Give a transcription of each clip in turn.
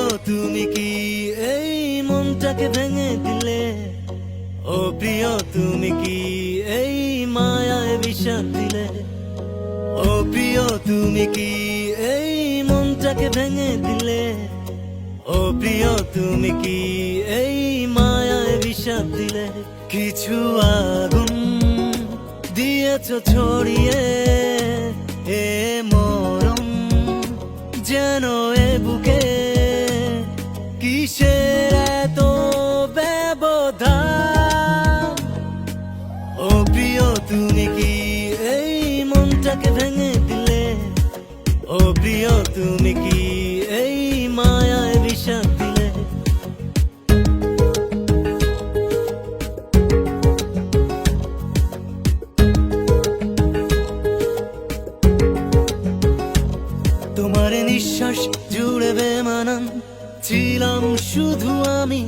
প্রিয় তুমি কি এই মনটাকে ভেঙে দিলে? ও প্রিয়, তুমি কি এই মায়ায় বিষাদ দিলে? ও প্রিয়, তুমি কি এই মনটাকে ভেঙে দিলে? ও প্রিয়, তুমি কি এই মায়ায় বিষাদ দিলে? কিছু আগুন দিয়েছ ছড়িয়ে, এ মরম যেন ও প্রিয়, তুমি কি এই মায়ায় বিষাদ দিলে? তোমার নিঃশ্বাস জুড়ে বেমানান, ছিলাম শুধু আমি,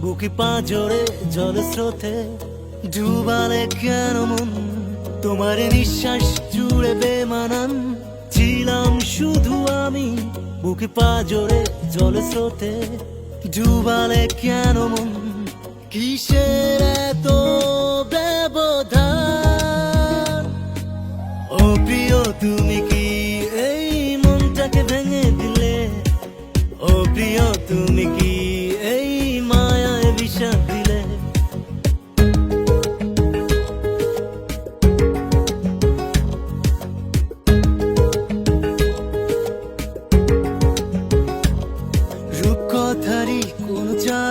বুকে পা জোরে জল স্রোতে। ডুবালে কেন মন? তোমার নিঃশ্বাস জুড়ে বেমানান বুকে পা জোরে জল স্রোতে ডুবালে কেন মন? কিসের এত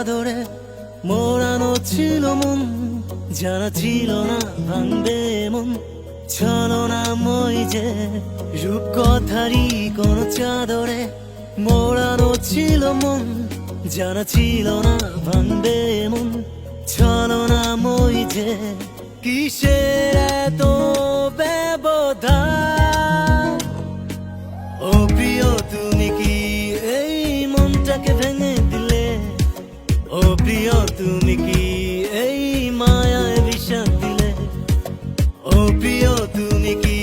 চাদরে মোড়ানো ছিল মন জানা ছিল না ভাঙবে মন। মই যে রূপকথারই কোন চাদরে মোড়ানো ছিল মন জানা ছিল না ভাঙবে মন। মই যে কিসের এত প্রিয়, তুমি কি এই মায়ায় বিষাদ দিলে ও প্রিয়, তুমি কি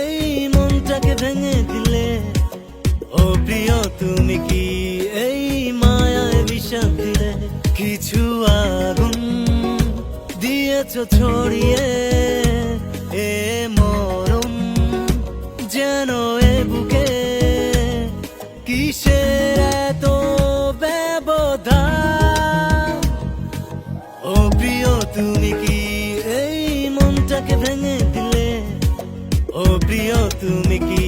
এই মনটাকে ভেঙে দিলে? ও প্রিয়, তুমি কি এই মায়ায় বিষাদ দিলে কিছু আগুন দিয়েছ ছড়িয়ে, এ মরম যেন এ বুকে। কিসের এত ব্যবধান? তাকে ভেঙে দিলে ও প্রিয় তুমি কি